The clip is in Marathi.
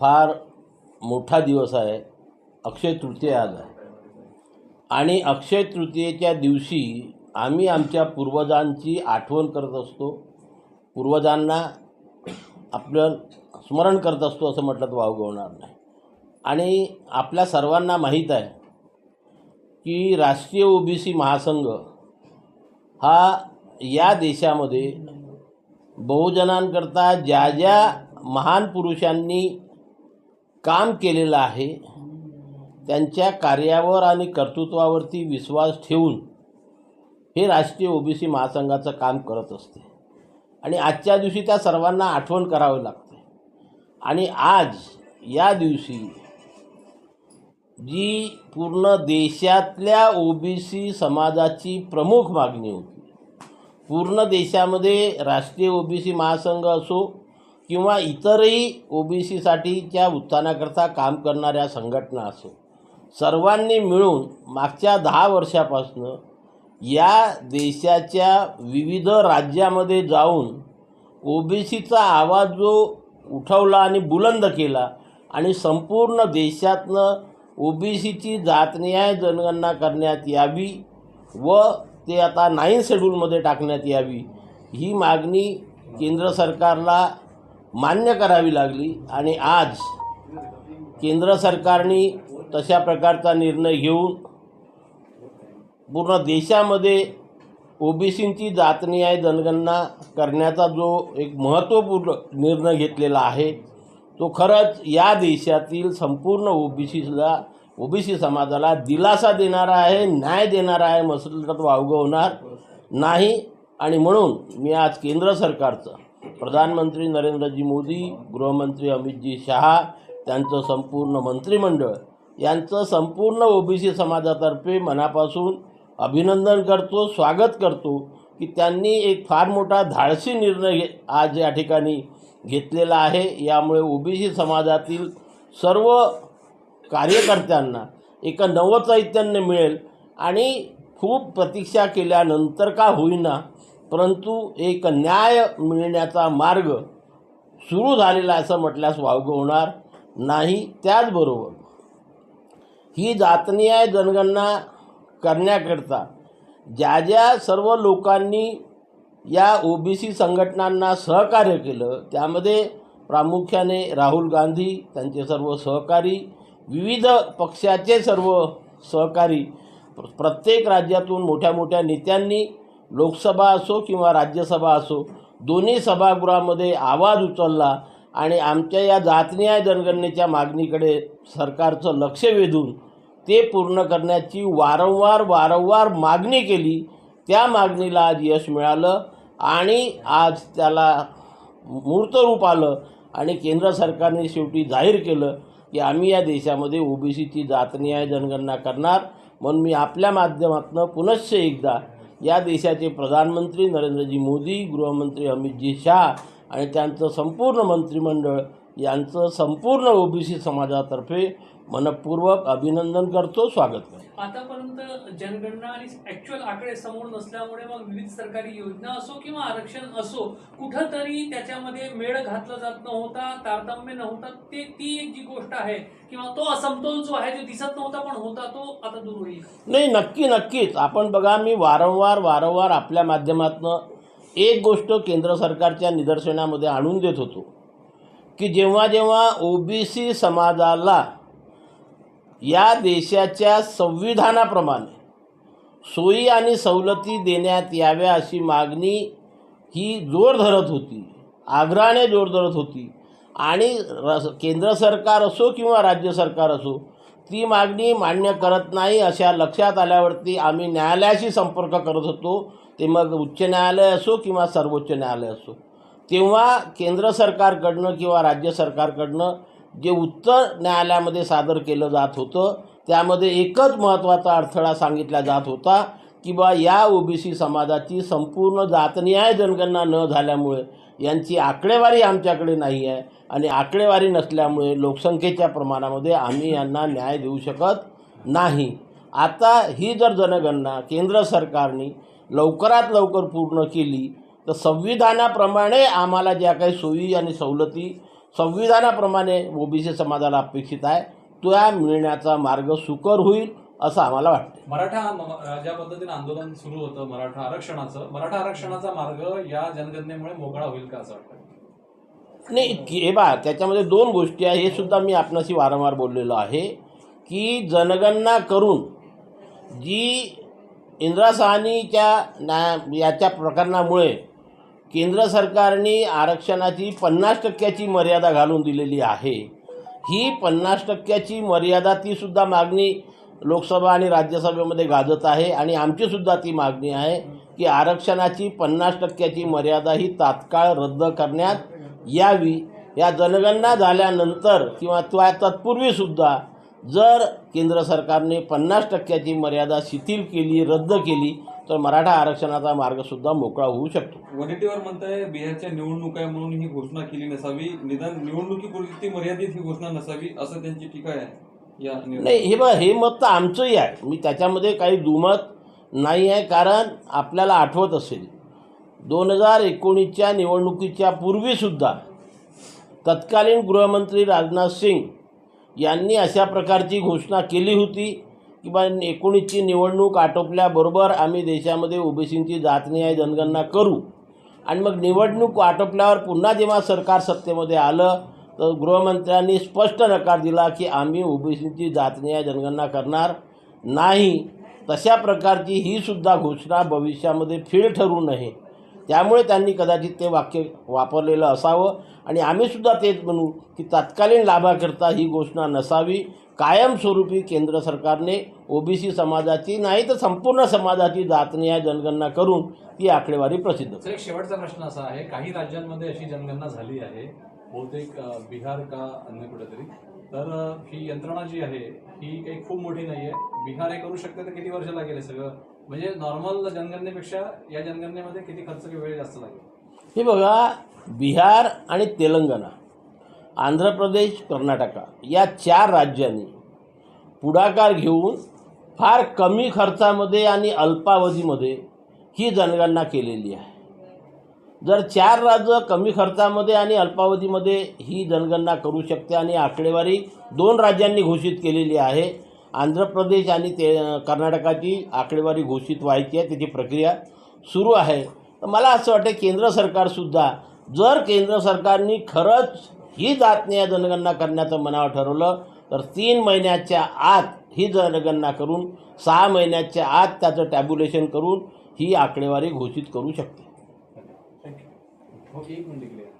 फार मोठा दिवस आहे. अक्षय तृतीया आज आहे. आणि अक्षय तृतीयेच्या दिवशी आम्ही आमच्या पूर्वजांची आठवण करत असतो. पूर्वजांना आपलं स्मरण करत असतो असं म्हटलं तर वावगवणार नाही. आणि आपल्या सर्वांना माहीत आहे की राष्ट्रीय ओबीसी महासंघ हा या देशामध्ये बहुजनांकरता ज्या ज्या महान पुरुषांनी काम केलेलं आहे त्यांच्या कार्यावर आणि कर्तृत्वावरती विश्वास ठेवून हे राष्ट्रीय ओबीसी महासंघाचं काम करत असते. आणि आजच्या दिवशी त्या सर्वांना आठवण करावी लागते. आणि आज या दिवशी जी पूर्ण देशातल्या ओबीसी समाजाची प्रमुख मागणी होती पूर्ण देशामध्ये राष्ट्रीय ओबीसी महासंघ असो किंवा इतरही ओ बी सीसाठीच्या उत्थानाकरता काम करणाऱ्या संघटना असो सर्वांनी मिळून मागच्या दहा वर्षापासनं या देशाच्या विविध राज्यामध्ये जाऊन ओ बी सीचा आवाज जो उठवला आणि बुलंद केला आणि संपूर्ण देशातनं ओ बी सीची जातनिहाय जनगणना करण्यात यावी व ते आता नाईन शेड्यूलमध्ये टाकण्यात यावी ही मागणी केंद्र सरकारला मान्य करावी लागली आणि आज केंद्र सरकारने तशा प्रकारचा निर्णय घेऊन पूर्ण देशामध्ये ओबीसींची जातनिहाय जनगणना करण्याचा जो एक महत्त्वपूर्ण निर्णय घेतलेला आहे तो खरंच या देशातील संपूर्ण ओबीसीला ओबीसी समाजाला दिलासा देणारा आहे न्याय देणारा आहे मसलत वावगवणार वावगं होणार नाही. आणि म्हणून मी आज केंद्र सरकारचं प्रधानमंत्री नरेंद्रजी मोदी गृहमंत्री अमितजी शहा त्यांचं संपूर्ण मंत्रिमंडळ यांचं संपूर्ण ओबीसी समाजातर्फे मनापासून अभिनंदन करतो स्वागत करतो की त्यांनी एक फार मोठा धाडसी निर्णय घे आज या ठिकाणी घेतलेला आहे. यामुळे ओबीसी समाजातील सर्व कार्यकर्त्यांना एक नवचैतन्य मिळेल आणि खूप प्रतीक्षा केल्यानंतर का होईना परंतु एक न्याय मिळण्याचा मार्ग सुरू झालेला असं म्हटल्यास वावगं होणार नाही. त्याचबरोबर ही जातनीय जनगणना करण्याकरता ज्या ज्या सर्व लोकांनी या ओ बी सी संघटनांना सहकार्य केलं त्यामध्ये प्रामुख्याने राहुल गांधी त्यांचे सर्व सहकारी विविध पक्षाचे सर्व सहकारी प्रत्येक राज्यातून मोठ्या मोठ्या नेत्यांनी लोकसभा असो किंवा राज्यसभा असो दोन्ही सभागृहामध्ये आवाज उचलला आणि आमच्या या जातनीय जनगणनेच्या मागणीकडे सरकारचं लक्ष वेधून ते पूर्ण करण्याची वारंवार वारंवार मागणी केली. त्या मागणीला आज यश मिळालं आणि आज त्याला मूर्तरूप आलं आणि केंद्र सरकारने शेवटी जाहीर केलं की आम्ही या देशामध्ये ओबीसीची जातनिहाय जनगणना करणार. म्हणून मी आपल्या माध्यमातून पुनश्च एकदा या देशाचे प्रधानमंत्री नरेंद्रजी मोदी गृहमंत्री अमितजी शहा आणि त्यांचं संपूर्ण मंत्रिमंडळ यांचं संपूर्ण ओबीसी समाजातर्फे मनपूर्वक अभिनंदन करतो स्वागत करतो. आतापर्यंत जनगणना आणि ऍक्च्युअल आकडे समोर नसल्यामुळे मग विविध सरकारी योजना असो किंवा आरक्षण असो कुठंतरी त्याच्यामध्ये मेळ घातला जात नव्हता तारतम्य नव्हता. ते ती एक जी गोष्ट आहे किंवा तो असमतोल जो आहे जो दिसत नव्हता पण होता तो आता दूर होईल. नाही नक्की नक्कीच. आपण बघा मी वारंवार वारंवार आपल्या माध्यमातनं एक गोष्ट केंद्र सरकारच्या निदर्शनामध्ये आणून देत होतो की जेव्हा जेव्हा ओबीसी समाजाला या देशाच्या संविधानाप्रमाणे सोयी आणि सवलती देण्यात याव्या अशी मागणी ही जोर धरत होती आग्रहाने जोर धरत होती. आणि र केंद्र सरकार असो किंवा राज्य सरकार असो ती मागणी मान्य करत नाही अशा लक्षात आल्यावरती आम्ही न्यायालयाशी संपर्क करत होतो. ते मग उच्च न्यायालय असो किंवा सर्वोच्च न्यायालय असो. तेव्हा केंद्र सरकारकडनं किंवा राज्य सरकारकडनं जे उत्तर न्यायालयामध्ये सादर केलं जात होतं त्यामध्ये एकच महत्त्वाचा अडथळा सांगितला जात होता की बा या ओबीसी समाजाची संपूर्ण जातनिहाय जनगणना न झाल्यामुळे यांची आकडेवारी आमच्याकडे नाही आहे आणि आकडेवारी नसल्यामुळे लोकसंख्येच्या प्रमाणामध्ये आम्ही यांना न्याय देऊ शकत नाही. आता ही जर जनगणना केंद्र सरकारने लवकरात लवकर पूर्ण केली तर संविधानाप्रमाणे आम्हाला ज्या काही सोयी आणि सवलती संविधानाप्रमाणे ओबीसी समाजाला अपेक्षित आहे त्या मिळण्याचा मार्ग सुकर होईल. असं आम्हाला वाटतं मराठा ज्या पद्धतीने आंदोलन सुरू होतं मराठा आरक्षणाचं मराठा आरक्षणाचा मार्ग या जनगणनेमुळे मोकळा होईल का असं वाटतं नाही हे बा त्याच्यामध्ये दोन गोष्टी आहे. हे सुद्धा मी आपणाशी वारंवार बोललेलो आहे की जनगणना करून जी इंदिरा साहनीच्या न्या याच्या प्रकरणामुळे केंद्र सरकारने आरक्षणाची पन्नास टक्क्याची मर्यादा घालून दिलेली आहे. ही पन्नास टक्क्याची मर्यादा तीसुद्धा मागणी लोकसभा आणि राज्यसभेमध्ये गाजत आहे आणि आमचीसुद्धा ती मागणी आहे की आरक्षणाची पन्नास टक्क्याची मर्यादा ही तात्काळ रद्द करण्यात यावी. या जनगणना झाल्यानंतर किंवा त्या तत्पूर्वीसुद्धा जर केंद्र सरकारने पन्नास टक्क्याची मर्यादा शिथिल केली रद्द केली तर मराठा आरक्षणाचा मार्गसुद्धा मोकळा होऊ शकतो. वडेट्टीवार म्हणताय बिहारच्या निवडणूक आहे म्हणून ही घोषणा केली नसावी. निदान निवडणुकीपुरती मर्यादित ही घोषणा नसावी असं त्यांची टीका आहे. नाही हे बघा हे मत तर आमचंही आहे. मी त्याच्यामध्ये काही दुमत नाही आहे कारण आपल्याला आठवत असेल दोन हजार एकोणीसच्या निवडणुकीच्या पूर्वीसुद्धा तत्कालीन गृहमंत्री राजनाथ सिंग यांनी अशा प्रकारची घोषणा केली होती की बा एकोणीसची निवडणूक आटोपल्याबरोबर आम्ही देशामध्ये ओबीसींची जातनिहाय जनगणना करू. आणि मग निवडणूक आटोपल्यावर पुन्हा जेव्हा सरकार सत्तेमध्ये आलं तर गृहमंत्र्यांनी स्पष्ट नकार दिला की आम्ही ओबीसीची जातनीय जनगणना करणार नाही. तशा प्रकारची ही सुद्धा घोषणा भविष्यामध्ये फीळ ठरू नये. त्यामुळे त्यांनी कदाचित ते वाक्य वापरलेलं असावं. आणि आम्हीसुद्धा तेच म्हणू की तत्कालीन लाभाकरता ही घोषणा नसावी. कायमस्वरूपी केंद्र सरकारने ओबीसी समाजाची नाही तर संपूर्ण समाजाची जातनीय जनगणना करून ती आकडेवारी प्रसिद्ध एक शेवटचा प्रश्न असा आहे. काही राज्यांमध्ये अशी जनगणना झाली आहे. बहुतेक बिहार का अन्य कुठेतरी. तर ही यंत्रणा जी आहे ही काही खूप मोठी नाही आहे बिहार हे करू शकते तर किती वर्ष लागेल सगळं? म्हणजे नॉर्मल जनगणनेपेक्षा या जनगणनेमध्ये किती खर्च किंवा वेळ जास्त लागेल? हे बघा बिहार आणि तेलंगणा आंध्र प्रदेश कर्नाटका या चार राज्यांनी पुढाकार घेऊन फार कमी खर्चामध्ये आणि अल्पावधीमध्ये ही जनगणना केलेली आहे. जर चार राज्य कमी खर्चामध्ये आणि अल्पावधीमध्ये ही जनगणना करू शकते आणि आकडेवारी दोन राज्यांनी घोषित केलेली आहे आंध्र प्रदेश आणि ते कर्नाटकाची आकडेवारी घोषित व्हायची आहे त्याची प्रक्रिया सुरू आहे. तर मला असं वाटतं केंद्र सरकारसुद्धा जर केंद्र सरकारने खरंच ही जातनीय जनगणना करण्याचं मनावर ठरवलं तर तीन महिन्याच्या आत ही जनगणना करून सहा महिन्याच्या आत त्याचं टॅब्युलेशन करून ही आकडेवारी घोषित करू शकते. थँक्यू हो एक मिनिट इकडे या.